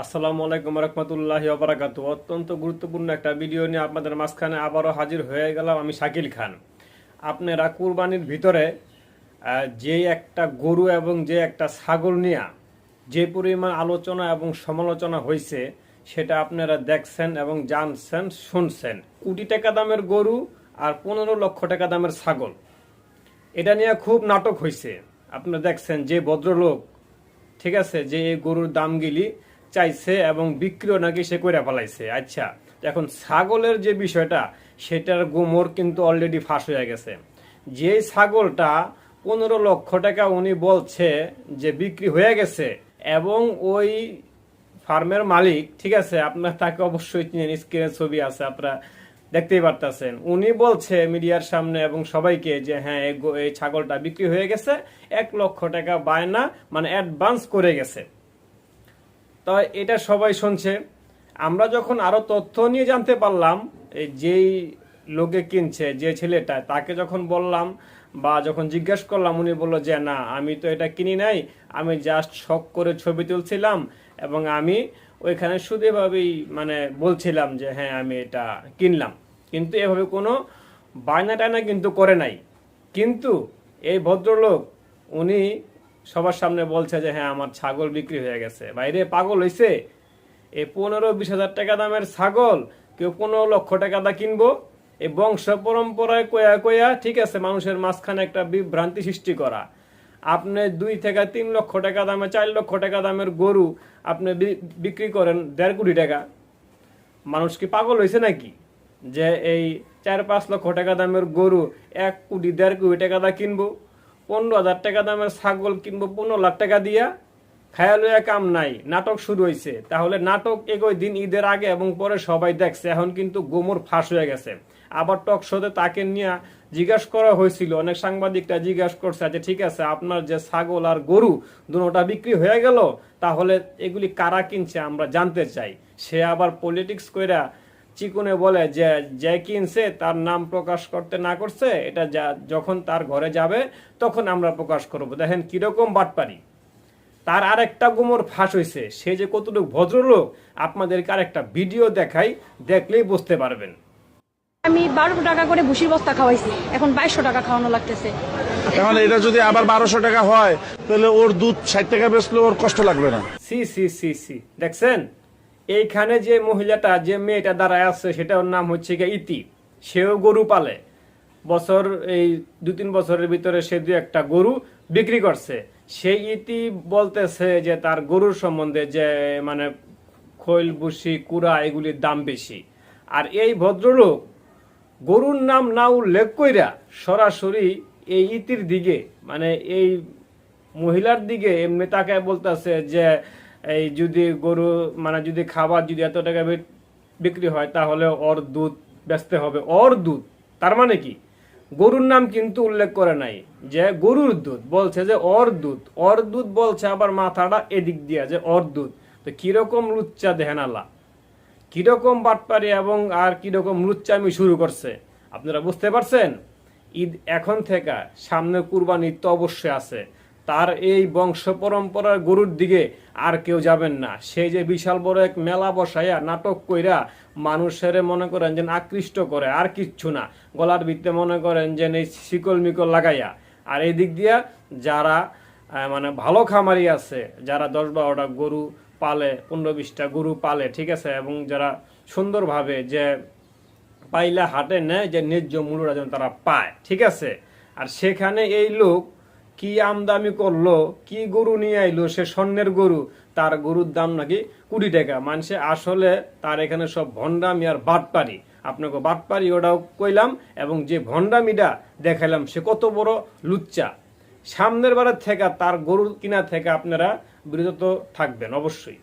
আসসালামু আলাইকুম রহমতুল্লাহি ওবরাকাতু অত্যন্ত গুরুত্বপূর্ণ একটা ভিডিও নিয়ে আপনাদের মাঝখানে আবারও হাজির হয়ে গেলাম আমি শাকিল খান। আপনারা কুরবানির ভিতরে যে একটা গরু এবং যে একটা ছাগল নিয়ে যে পরিমাণ আলোচনা এবং সমালোচনা হয়েছে, সেটা আপনারা দেখছেন এবং জানছেন, শুনছেন। কোটি টাকা দামের গরু আর পনেরো লক্ষ টাকা দামের ছাগল। এটা নিয়ে খুব নাটক হয়েছে। আপনারা দেখছেন যে ভদ্রলোক, ঠিক আছে, যে এই গরুর দামগুলি চাইছে এবং বিক্রিও নাকি সে করে ফেলাইছে। আচ্ছা এখন ছাগলের যে বিষয়টা, সেটার গোমর কিন্তু অলরেডি ফাঁস হয়ে গেছে। যে ছাগলটা পনেরো লক্ষ টাকা উনি বলছে যে বিক্রি হয়ে গেছে এবং ওই ফার্মের মালিক, ঠিক আছে, আপনার তাকে অবশ্যই চিনেন স্ক্রিনের ছবি আছে, আপনারা দেখতেই পারতেছেন। উনি বলছে মিডিয়ার সামনে এবং সবাইকে যে হ্যাঁ এই ছাগলটা বিক্রি হয়ে গেছে, এক লক্ষ টাকা বায়না মানে অ্যাডভান্স করে গেছে। তো এটা সবাই শুনছে। আমরা যখন আরও তথ্য নিয়ে জানতে পারলাম, এই যেই লোকে কিনছে, যে ছেলেটা, তাকে যখন বললাম বা যখন জিজ্ঞেস করলাম, উনি বলল যে, না, আমি তো এটা কিনি নাই, আমি জাস্ট শখ করে ছবি তুলছিলাম এবং আমি ওইখানে শুধু এভাবেই মানে বলছিলাম যে হ্যাঁ আমি এটা কিনলাম। কিন্তু এভাবে কোনো বায়না টায়না কিন্তু করে নাই। কিন্তু এই ভদ্রলোক, উনি সবার সামনে বলছে যে হ্যাঁ আমার ছাগল বিক্রি হয়ে গেছে। বাইরে পাগল হইছে? এই পনেরো বিশ হাজার টাকা দামের ছাগল কেউ পনেরো লক্ষ টাকা দা কিনবো? এই বংশ পরম্পরায় কয়া কয়া, ঠিক আছে, মানুষের মাঝখানে একটা বিভ্রান্তি সৃষ্টি করা। আপনি দুই থেকে তিন লক্ষ টাকা দামে, চার লক্ষ টাকা দামের গরু আপনি বিক্রি করেন দেড় কোটি টাকা। মানুষ কি পাগল হয়েছে নাকি? যে এই চার পাঁচ লক্ষ টাকা দামের গরু এক কোটি, দেড় কোটি টাকা দা কিনবো? পনেরো হাজার টাকা দামের ছাগল কিনবো, পনেরো লাখ টাকা দিয়া খায়ালুয়া কাম নাই, নাটক শুরু হয়েছে তাহলে নাটক এগোয় দিন, ঈদের আগে এবং পরে সবাই দেখছে, এখন কিন্তু গোমর ফাঁস হয়ে গেছে। আবার টক শোতে তাকে নিয়ে জিজ্ঞাসা করা হয়েছিল, অনেক সাংবাদিকরা জিজ্ঞাসা করছে যে ঠিক আছে, আপনার যে ছাগল আর গরু দুটোটা বিক্রি হয়ে গেল, তাহলে এগুলি কারা কিনছে, আমরা জানতে চাই। সে আবার পলিটিক্স কইরা চিকুনে বলে যে যে কিনছে তার নাম প্রকাশ করতে না করছে এটা যা- যখন তার ঘরে যাবে তখন আমরা প্রকাশ করব। দেখেন কীরকম বাটপারি। তার আরেকটা গুমর ফাঁস হয়েছে সে যে কতটুকু ভদ্রলোক আপনাদেরকে আরেকটা ভিডিও দেখাই দেখলেই বুঝতে পারবেন। আমি বারোশো টাকা করে ভুসির বস্তা খাওয়াইছি। এখন বাইশশো টাকা খাওয়ানো লাগতেছে। তাহলে এটা যদি আবার বারোশো টাকা হয় তাহলে ওর দুধ ষাট টাকা বেচলে ওর কষ্ট লাগবে না। C C C C. দেখছেন? এইখানে যে মহিলাটা, যে মেয়েটা দাঁড়ায় আছে সেটা ওর নাম হচ্ছে গিয়ে ইতি। সেও গরু পালে। বছর, এই দু তিন বছরের ভিতরে সে দু একটা গরু বিক্রি করছে। সেই ইতি বলতেছে যে তার গরুর সম্বন্ধে যে মানে খৈল বুসি কুড়া, এগুলির দাম বেশি। আর এই ভদ্রলোক গরুর নাম না উল্লেখ কইরা সরাসরি এই ইতির দিকে মানে এই মহিলার দিকে এমনি তাকে বলতেছে যে এই যদি গরু মানে যদি খাবার যদি এত টাকা বিক্রি হয়, তাহলে ওর দুধ বেচতে হবে। ওর দুধ, তার মানে কি? গরুর নাম কিন্তু উল্লেখ করে নাই যে গরুর দুধ, বলছে যে ওর দুধ। ওর দুধ বলছে আবার মাথাটা এদিক দিয়ে যে ওর দুধ। তো কীরকম লুচ্চা দেখেন আল্লাহ। কীরকম বাটপারি এবং আর কীরকম লুচ্চামি শুরু করছে। আপনারা বুঝতে পারছেন? ঈদ এখন থেকে সামনে কুরবানি তো অবশ্যই আছে। তার এই বংশ পরম্পরার গরুর দিকে আর কেউ যাবেন না। সেই যে বিশাল বড় এক মেলা বসাইয়া নাটক কইরা মানুষের মনে করেন যে আকৃষ্ট করে, আর কিচ্ছু না। গলার ভিত্তে মনে করেন যে এই শিকল মিকল লাগাইয়া। আর এই দিক দিয়া যারা মানে ভালো খামারি আছে, যারা দশ বারোটা গরু পালে, পনেরো বিশটা গরু পালে, ঠিক আছে, এবং যারা সুন্দরভাবে যে পাইলা হাটে নেয়, যে ন্যায্য মূল্যটা যেন তারা পায়, ঠিক আছে। আর সেখানে এই লোক কি আমদামি করল, কি গরু নিয়ে আইলো, সে স্বর্ণের গরু, তার গরুর দাম নাকি কুড়ি টাকা। মানুষে আসলে তার এখানে সব ভণ্ডামি আর বাটপারি। আপনাকে বাটপারি ওটাও কইলাম, এবং যে ভণ্ডামিটা দেখাইলাম, সে কত বড় লুচ্চা। সামনের বারের থেকে তার গরু কিনা থেকে আপনারা বিরত থাকবেন, অবশ্যই।